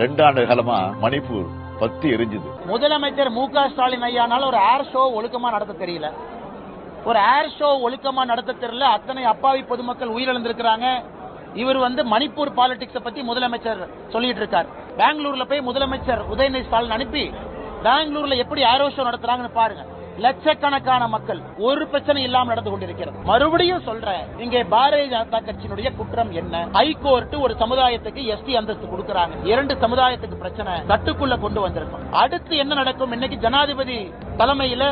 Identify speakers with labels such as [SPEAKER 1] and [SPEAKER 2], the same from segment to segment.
[SPEAKER 1] ரெண்டு ஆண்டு காலமா மணிப்பூர் பத்தி எரிஞ்சுது.
[SPEAKER 2] முதலமைச்சர் மு க ஸ்டாலின் ஐயானால ஒரு ஏர் ஷோ ஒழுக்கமா நடத்த தெரியல. ஒரு ஏர் ஷோ ஒழுக்கமா நடத்த தெரியல. அத்தனை அப்பாவி பொதுமக்கள் உயிரிழந்திருக்கிறாங்க. இவர் வந்து மணிப்பூர் பாலிடிக்ஸ பத்தி முதலமைச்சர் சொல்லிட்டு இருக்கார். பெங்களூர்ல போய் முதலமைச்சர் உதயநிதி ஸ்டாலின் அனுப்பி பெங்களூர்ல எப்படி ஏரோ ஷோ நடத்துறாங்கன்னு பாருங்க. லட்சக்கணக்கான மக்கள். ஒரு பிரச்சனை இல்லாமல் நடந்து கொண்டிருக்கிறது. மறுபடியும் சொல்றேன் இங்கே பாரதிய ஜனதா கட்சியினுடைய குற்றம் என்ன? ஹைகோர்ட் ஒரு சமுதாயத்துக்கு எஸ்டி அந்தஸ்து கொடுக்கறாங்க. இரண்டு சமுதாயத்துக்கு பிரச்சனை கட்டுக்குள்ள கொண்டு வந்திருக்கும். அடுத்து என்ன நடக்கும்? இன்னைக்கு ஜனாதிபதி தலைமையில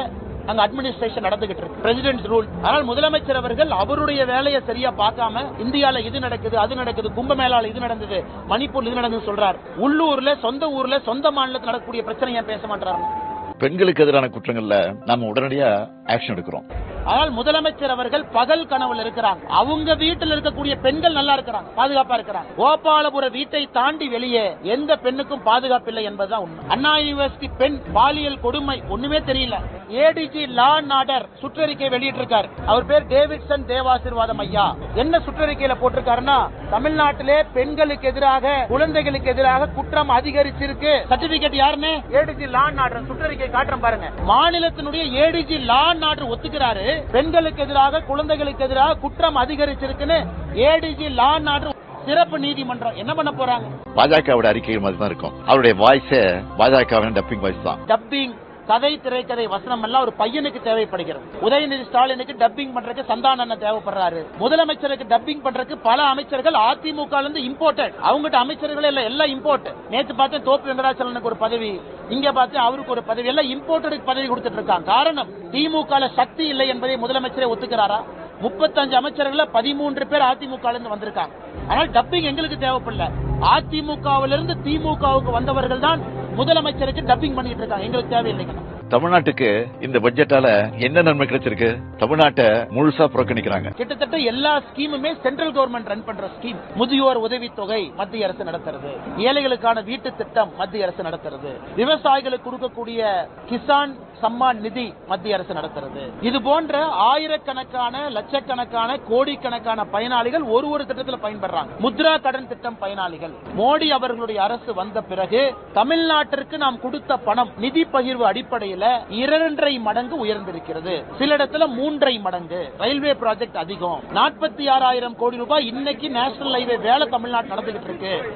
[SPEAKER 2] அங்க அட்மினிஸ்ட்ரேஷன் நடந்துகிட்டு இருக்கு. பிரசிடென்ட் ரூல் ஆனால் முதலமைச்சர் அவர்கள் அவருடைய வேலையை சரியா பார்க்காம இந்தியால இது நடக்குது அது நடக்குது கும்பமேளால இது நடந்தது மணிப்பூர் இது நடந்தது சொல்றாரு. உள்ளூர்ல சொந்த ஊர்ல சொந்த மாநிலத்தில் நடக்கக்கூடிய பிரச்சனை ஏன் பேச மாட்டாரு
[SPEAKER 1] பெண்களுக்கு எதிரான குற்றங்கள்ல நாம உடனடியா ஆக்ஷன் எடுக்கிறோம்.
[SPEAKER 2] ஆனால் முதலமைச்சர் அவர்கள் பகல் கனவுல இருக்கிறாங்க. அவங்க வீட்டில் இருக்கக்கூடிய பெண்கள் நல்லா இருக்கிறாங்க பாதுகாப்பா இருக்கிறாங்க. கோபாலபுர வீட்டை தாண்டி வெளியே எந்த பெண்ணுக்கும் பாதுகாப்பு இல்லை என்பதுதான் உண்மை. அண்ணா யூனிவர்சிட்டி பெண் பாலியல் கொடுமை ஒண்ணுமே தெரியல. ஏடிஜி லா அண்ட் ஆர்டர் சுற்றறிக்கை வெளியிட்டிருக்காரு. அவர் பேர் டேவிட்சன் தேவாசிர்வாதம் ஐயா. என்ன சுற்றறிக்கையில போட்டிருக்காருன்னா தமிழ்நாட்டிலே பெண்களுக்கு எதிராக குழந்தைகளுக்கு எதிராக குற்றம் அதிகரிச்சிருக்கு. சர்டிபிகேட் யாருன்னு? ஏடிஜி லா அண்ட் ஆர்டர் சுற்றறிக்கை காட்டுறேன் பாருங்க. மாநிலத்தினுடைய ஏடிஜி லா அண்ட் ஆர்டர் ஒத்துக்கிறாரு. பெண்களுக்கு எதிராக குழந்தைகளுக்கு எதிராக குற்றம் அதிகரிச்சிருக்குன்னு ஏடிஜி லா அண்ட் ஆர்டர் சிறப்பு நீதிமன்றம் என்ன பண்ண போறாங்க?
[SPEAKER 1] பாஜகவோட அறிக்கை மாதிரி தான் இருக்கும். அவருடைய வாய்ஸே பாஜகவின் டப்பிங் வாய்ஸ் தான்.
[SPEAKER 2] டப்பிங் கதை திரைக்கதை வசனம் எல்லாம் ஒரு பையனுக்கு தேவைப்படுகிறது. உதயநிதி ஸ்டாலினுக்கு டப்பிங் பண்றதுக்கு சந்தானண்ணன் தேவைப்படுறாரு. முதலமைச்சருக்கு டப்பிங் பண்றதுக்கு பல அமைச்சர்கள் அதிமுக இருந்து இம்போர்ட்டட் அவங்ககிட்ட அமைச்சர்களே இல்ல எல்லாம் இம்போர்ட் நேத்து பார்த்தேன் தோப்பு வெங்கடாச்சலனுக்கு ஒரு பதவி இங்க பார்த்து அவருக்கு ஒரு பதவி எல்லாம் இம்போர்ட்டடுக்கு பதவி கொடுத்துட்டு இருக்காங்க. காரணம் திமுக சக்தி இல்லை என்பதை முதலமைச்சரே ஒத்துக்கிறாரா? முப்பத்தஞ்சு அமைச்சர்கள பதிமூன்று பேர் அதிமுக இருந்து வந்திருக்காங்க. ஆனால் டப்பிங் எங்களுக்கு தேவைப்படல. அதிமுகவிலிருந்து திமுகவுக்கு வந்தவர்கள் தான் முதலமைச்சருக்கு டப்பிங் பண்ணிட்டு இருக்காங்க. எங்களுக்கு தேவையில்லைங்க
[SPEAKER 1] தமிழ்நாட்டுக்கு இந்த பட்ஜெட்டால என்ன நன்மை கிடைச்சிருக்கு? தமிழ்நாட்டை முழுசா புறக்கணிக்கிறாங்க.
[SPEAKER 2] கிட்டத்தட்ட எல்லா ஸ்கீமுமே சென்ட்ரல் கவர்மெண்ட் ரன் பண்ற ஸ்கீம். முதியோர் உதவித்தொகை மத்திய அரசு நடத்துறது. ஏழைகளுக்கான வீட்டு திட்டம் மத்திய அரசு நடத்துறது. விவசாயிகளுக்கு கொடுக்கக்கூடிய கிசான் சம்மான் நிதி மத்திய அரசு நடத்துறது. இது போன்ற ஆயிரக்கணக்கான லட்சக்கணக்கான கோடிக்கணக்கான பயனாளிகள் ஒரு ஒரு திட்டத்தில் பயன்படுறாங்க. முத்ரா கடன் திட்டம் பயனாளிகள். மோடி அவர்களுடைய அரசு வந்த பிறகு தமிழ்நாட்டிற்கு நாம் கொடுத்த பணம் நிதி பகிர்வு அடிப்படையில் இரண்டரை மடங்கு உயர்ந்திருக்கிறது. சில இடத்துல மூன்றரை மடங்கு. ரயில்வே ப்ராஜெக்ட் அதிகம். நாற்பத்தி ஆறாயிரம் கோடி ரூபாய் இன்னைக்கு நேஷனல் ஹைவே வேலை தமிழ்நாடு நடந்துகிட்டு இருக்கு.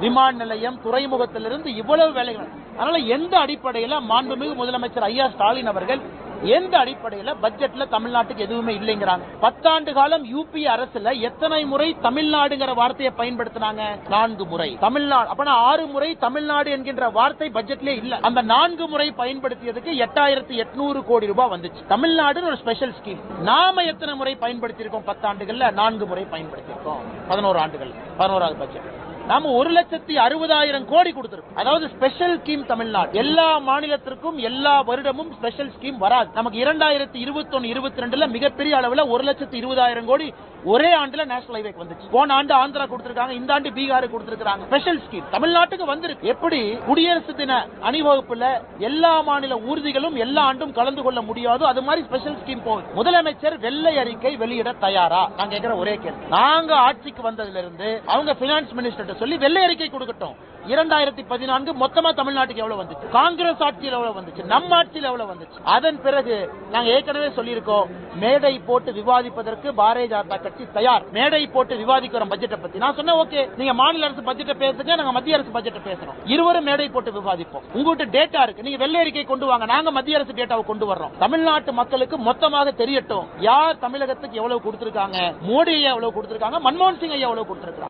[SPEAKER 2] விமான நிலையம் துறைமுகத்திலிருந்து இவ்வளவு வேலைகள். அதனால எந்த அடிப்படையில மாண்புமிகு முதலமைச்சர் ஐயா ஸ்டாலின் அவர்கள் எந்த அடிப்படையில பட்ஜெட்ல தமிழ்நாட்டுக்கு எதுவுமே இல்லைங்கிறாங்க. பத்தாண்டு காலம் யூபி அரசுல எத்தனை முறை தமிழ்நாடுங்கிற வார்த்தையை பயன்படுத்தினாங்க? நான்கு முறை. தமிழ்நாடு அப்பனா ஆறு முறை தமிழ்நாடு என்கின்ற வார்த்தை பட்ஜெட்லயே இல்ல. அந்த நான்கு முறை பயன்படுத்தியதுக்கு எட்டாயிரத்தி எட்நூறு கோடி ரூபாய் வந்துச்சு. தமிழ்நாடுன்னு ஒரு ஸ்பெஷல் ஸ்கீம் நாம எத்தனை முறை பயன்படுத்தியிருக்கோம் பத்தாண்டுகள்ல? நான்கு முறை பயன்படுத்தியிருக்கோம். பதினோரு ஆண்டுகள் பதினோராவது பட்ஜெட் நாம ஒரு லட்சத்தி அறுபதாயிரம் கோடி கொடுத்திருக்கோம். அதாவது ஸ்பெஷல் ஸ்கீம் தமிழ்நாடு. எல்லா மாநிலத்திற்கும் எல்லா வருடமும் ஸ்பெஷல் ஸ்கீம் வராது. நமக்கு இரண்டாயிரத்தி இருபத்தி ஒன்னு இருபத்தி ரெண்டுல மிகப்பெரிய அளவுல ஒரு லட்சத்தி இருபதாயிரம் கோடி ஒரே ஆண்டுல நேஷனல் ஹைவே வந்துச்சு. போன ஆண்டு ஆந்திரா கொடுத்திருக்காங்க இந்த ஆண்டு பீகார் கொடுத்திருக்காங்க ஸ்பெஷல் ஸ்கீம் தமிழ்நாட்டுக்கு வந்திருக்கு. எப்படி? குடியரசு தின அணிவகுப்புல எல்லா மாநில ஊர்திகளும் எல்லா ஆண்டும் கலந்து கொள்ள முடியாதோ அது மாதிரி ஸ்பெஷல் ஸ்கீம் போகுது. முதலமைச்சர் வெள்ளை அறிக்கை வெளியிட தயாரா? நான் கேட்கிற ஒரே கேள்வி. நாங்க ஆட்சிக்கு வந்ததுல இருந்து அவங்க பினான்ஸ் மினிஸ்டர் சொல்லி வெள்ளை அறிக்கை கொடுக்கட்டும். இரண்டாயிரத்தி பதினான்கு மொத்தமா தமிழ்நாட்டுக்கு எவ்வளவு வந்துச்சு? காங்கிரஸ் ஆட்சியில் எவ்வளவு வந்துச்சு? நம்ம ஆட்சியில் எவ்வளவு வந்துச்சு? அதன் பிறகு நாங்க ஏற்கனவே சொல்லியிருக்கோம் மேடை போட்டு விவாதிப்பதற்கு பாரதிய ஜனதா கட்சி தயார். மேடை போட்டு விவாதிக்கிறோம் பட்ஜெட்டை பத்தி. நான் சொன்னேன் ஓகே நீங்க மாநில அரசு பட்ஜெட்டை பேசுங்க நாங்க மத்திய அரசு பட்ஜெட்டை பேசுறோம். இருவரும் மேடை போட்டு விவாதிப்போம். உங்ககிட்ட டேட்டா இருக்கு. நீங்க வெள்ளை அறிக்கை கொண்டு வாங்க. நாங்க மத்திய அரசு டேட்டாவை கொண்டு வர்றோம். தமிழ்நாட்டு மக்களுக்கு மொத்தமாக தெரியட்டும். யார் தமிழகத்துக்கு எவ்வளவு கொடுத்திருக்காங்க? மோடி எவ்வளவு கொடுத்திருக்காங்க? மன்மோகன் சிங் எவ்வளவு கொடுத்திருக்காங்க?